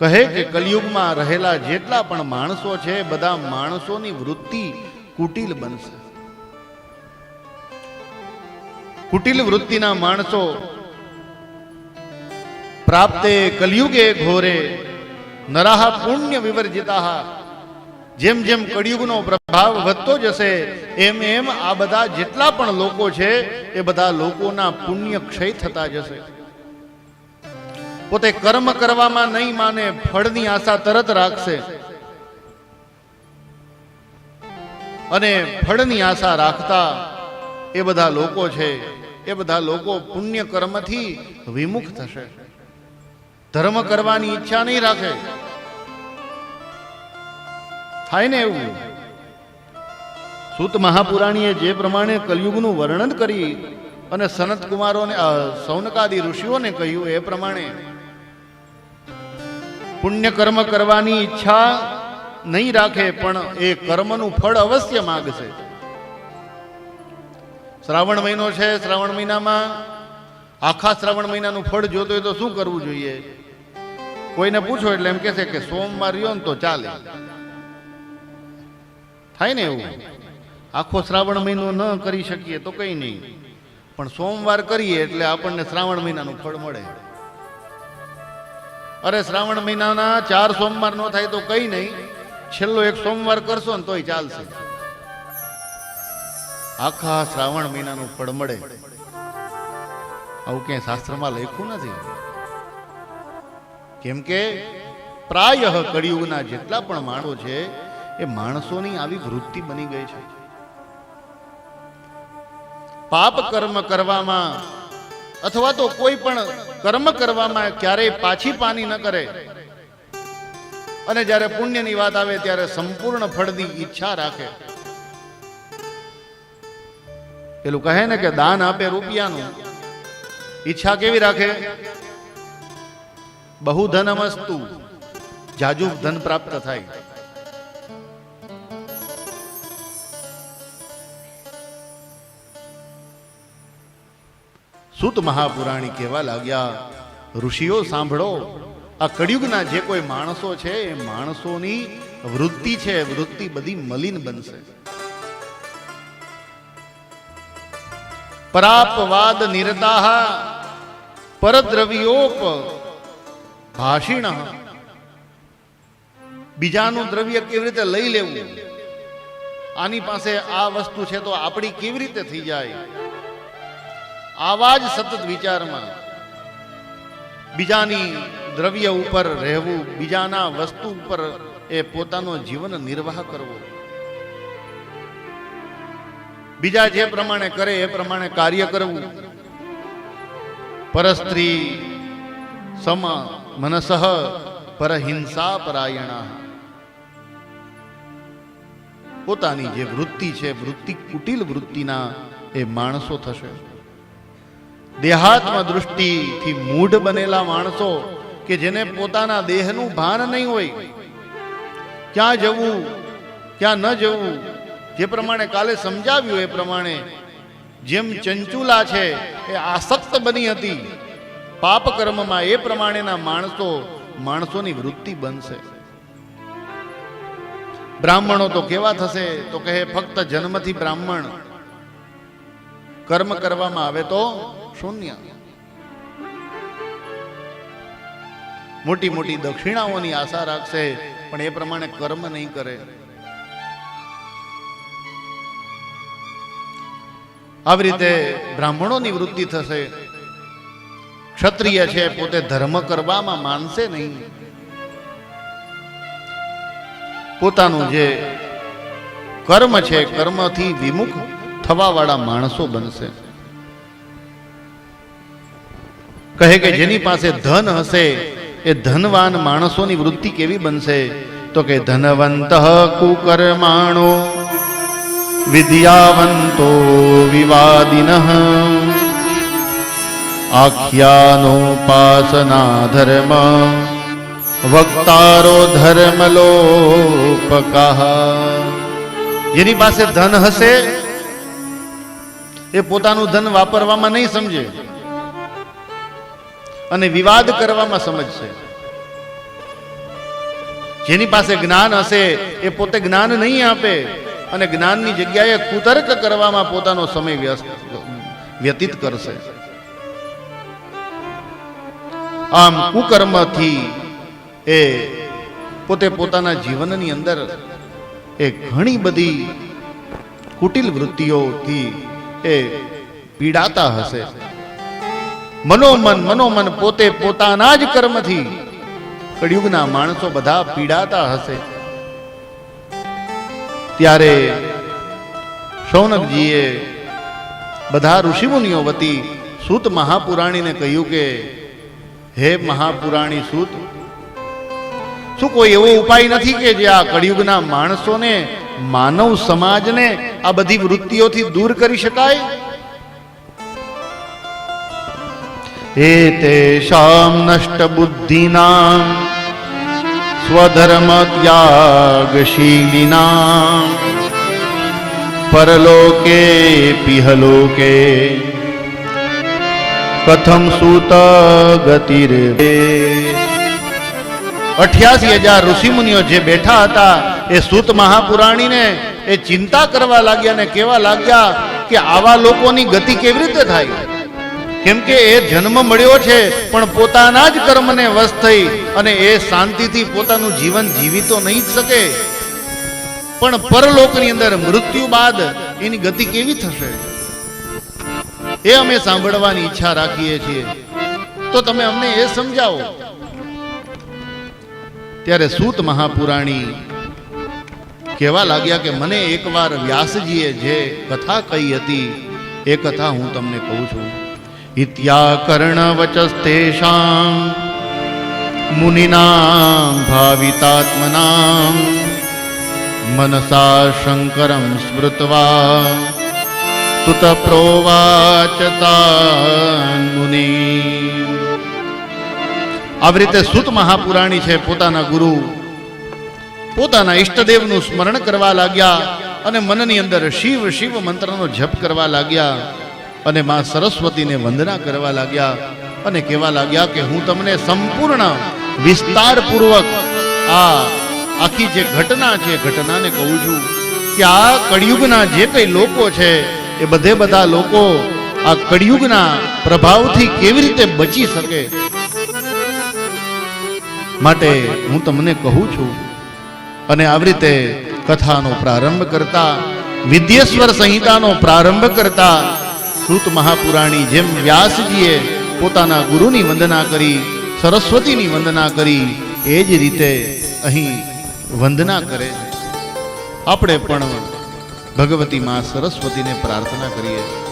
કહે કે કલયુગમાં રહેલા જેટલા પણ માણસો છે, બધા માણસોની વૃત્તિ કુટિલ બનશે. કુટિલ વૃત્તિના માણસો પ્રાપ્તે કલયુગે ઘોરે, નરાહ પુણ્ય વિવર્જિતા જેમ જેમ કળિયુગનો પ્રભાવ વધતો જશે, એમ એમ આ બધા જેટલા પણ લોકો છે, એ બધા લોકોના પુણ્ય ક્ષય થતા જશે. પોતે કર્મ કરવામાં નહીં માને, ફળની આશા તરત રાખશે. અને ફળની આશા રાખતા એ બધા લોકો છે, એ બધા લોકો પુણ્ય કર્મથી વિમુખ થશે. ધર્મ કરવાની ઈચ્છા નહીં રાખે. થાય ને એવું? સુત મહાપુરાણીએ જે પ્રમાણે કલયુગનું વર્ણન કરી અને સનત કુમારોને સૌનકાદી ઋષિઓને કહ્યું એ પ્રમાણે પુણ્ય કર્મ કરવાની ઈચ્છા નહીં રાખે, પણ એ કર્મનું ફળ અવશ્ય માગશે. શ્રાવણ મહિનો છે, શ્રાવણ મહિનામાં આખા શ્રાવણ મહિનાનું ફળ જોતું હોય તો શું કરવું જોઈએ? કોઈને પૂછો એટલે એમ કહેશે કે સોમવાર રહ્યો ને તો ચાલે. થાય ને એવું? આખો શ્રાવણ મહિનો ન કરી શકીએ તો કઈ નહીં. પણ સોમવાર કરીએ એટલે આપણને શ્રાવણ મહિનાનું ફળ મળે. અરે શ્રાવણ મહિનાના ચાર સોમવાર નો થાય તો કઈ નહીં. છેલ્લો એક સોમવાર કરશો ને તોય ચાલશે. આખા શ્રાવણ મહિનાનું ફળ મળે. આવું ક્યાંય શાસ્ત્રમાં લખ્યું નથી. કેમ કે પ્રાય કળિયુગના જેટલા પણ માણસો છે, એ માણસોની આવી વૃત્તિ બની ગઈ છે. પાપ કર્મ કરવામાં અથવા તો કોઈ પણ કર્મ કરવામાં ક્યારેય પાછી પાની ન કરે. અને જ્યારે પુણ્યની વાત આવે ત્યારે સંપૂર્ણ ફળની ઈચ્છા રાખે. પેલું કહે ને કે દાન આપે રૂપિયાનું. ઈચ્છા કેવી રાખે? બહુ ધનમસ્તુ જાજુ ધન પ્રાપ્ત થાય. સુત મહાપુરાણી કહેવા લાગ્યા, ઋષિઓ, સાંભળો, આ કળિયુગના જે કોઈ માણસો છે, એ માણસોની વૃત્તિ છે, વૃત્તિ બધી મલિન બનશે. પરાપવાદ નિરતાહ, પરદ્રવ્યોપ ભાષિણ. બીજાનું દ્રવ્ય કેવી રીતે લઈ લેવું? આની પાસે આ વસ્તુ છે તો આપણી કેવી રીતે થઈ જાય? આવા જ સતત વિચારમાં બીજાની દ્રવ્ય ઉપર રહેવું, બીજાના વસ્તુ ઉપર એ પોતાનો જીવન નિર્વાહ કરવો. બીજા જે પ્રમાણે કરે એ પ્રમાણે કાર્ય કરવું. પરસ્ત્રી સમ મનસઃ પરહિંસા પરાયણા. પોતાની જે વૃત્તિ છે, વૃત્તિ કુટિલ વૃત્તિના એ માણસો થશે. દેહાત્મ દૃષ્ટિથી મૂઢ બનેલા માણસો કે જેને પોતાના દેહનું ભાન નહીં હોય, ક્યાં જવું, ક્યાં ન જવું, જે પ્રમાણે કાલે સમજાવ્યું એ પ્રમાણે, જેમ ચંચુલા છે એ આસક્ત બની હતી, પાપ કર્મમાં એ પ્રમાણેના માણસો માણસોની વૃત્તિ બનશે. બ્રાહ્મણો તો કેવા થશે? તો કહે, ફક્ત જન્મથી બ્રાહ્મણ કર્મ કરવામાં આવે તો શૂન્ય. મોટી મોટી દક્ષિણાઓની આશા રાખશે, પણ એ પ્રમાણે કર્મ નહીં કરે. આવી રીતે બ્રાહ્મણોની વૃત્તિ થશે. ક્ષત્રિય છે, પોતે ધર્મ કરવામાં માનશે નહીં. પોતાનું જે કર્મ છે, કર્મથી વિમુખ થવા વાળા માણસો બનશે. કહે કે જેની પાસે ધન હશે એ ધનવાન માણસોની વૃત્તિ કેવી બનશે? તો કે ધનવંત કુકર્માણો વિદ્યાવંતો વિવાદિન આખ્યાનોપાસના ધર્મ વક્તારો ધર્મલોપકા। જેની પાસે ધન હશે એ પોતાનું ધન વાપરવામાં નહીં સમજે. અને વિવાદ કરવામાં સમજશે જેની પાસે જ્ઞાન હશે, એ પોતે જ્ઞાન નહીં આપે અને જ્ઞાનની જગ્યાએ કુતર્ક કરવામાં પોતાનો સમય વ્યસ્ત, વ્યતીત કરશે. આમ કુકર્મથી એ પોતે પોતાના જીવનની અંદર એ ઘણી બધી કુટિલ વૃત્તિઓથી એ પીડાતા હશે. મનોમન મનોમન પોતે પોતાના જ કર્મથી. કળિયુગના માણસો બધા પીડાતા હશે. ત્યારે શૌનકજીએ બધા ઋષિમુનિઓ વતી સૂત મહાપુરાણીને કહ્યું કે, હે મહાપુરાણી સૂત, શું કોઈ એવો ઉપાય નથી કે જે આ કળિયુગના માણસોને, માનવ સમાજને આ બધી વૃત્તિઓથી દૂર કરી શકાય? એતેષાં नष्टबुद्धिनां स्वधर्मत्यागशीलिनां પરલોકે પિહલોકે કથમ સૂત ગતિરે અઠ્યાસી હજાર ઋષિમુનિઓ જે બેઠા હતા એ સુત મહાપુરાણીને એ ચિંતા કરવા લાગ્યા ને કેવા લાગ્યા કે આવા લોકોની ગતિ કેવી રીતે થાય કેમ કે એ જન્મ મળ્યો છે, પણ પોતાના જ કર્મને વશ થઈ અને એ શાંતિથી પોતાનું જીવન જીવી તો નહીં જ શકે. પણ પરલોકની અંદર મૃત્યુ બાદ એની ગતિ કેવી થશે? એ અમે સાંભળવાની ઈચ્છા રાખીએ છીએ. તો તમે અમને એ સમજાવો. ત્યારે સૂત મહાપુરાણી કહેવા લાગ્યા કે મને એકવાર વ્યાસજીએ જે કથા કહી હતી, એ કથા હું તમને કહું છું. મુનિનાં ભાવિતાત્મનાં મનસા શંકરમ સ્મૃત્વા સુત પ્રોવાચતા મુનિ આવી રીતે સુત મહાપુરાણી છે પોતાના ગુરુ. પોતાના ઈષ્ટદેવનું સ્મરણ કરવા લાગ્યા અને મનની અંદર શિવ શિવ મંત્રનો જપ કરવા લાગ્યા. અને માં સરસ્વતીને વંદના કરવા લાગ્યા અને કહેવા લાગ્યા કે હું તમને સંપૂર્ણ વિસ્તારપૂર્વક આ આખી જે ઘટના છે, ઘટનાને કહું છું કે આ કળિયુગના જે કઈ લોકો છે, એ બધે બધા લોકો આ કળિયુગના પ્રભાવથી કેવી રીતે બચી શકે માટે હું તમને કહું છું. અને આવી રીતે કથાનો પ્રારંભ કરતા, વિદ્યેશ્વર સંહિતાનો પ્રારંભ કરતા સૂત મહાપુરાણી જેમ વ્યાસજીએ પોતાના ગુરુની વંદના કરી, સરસ્વતીની વંદના કરી, એ જ રીતે અહીં વંદના કરે આપણે પણ ભગવતી માં સરસ્વતીને પ્રાર્થના કરીએ.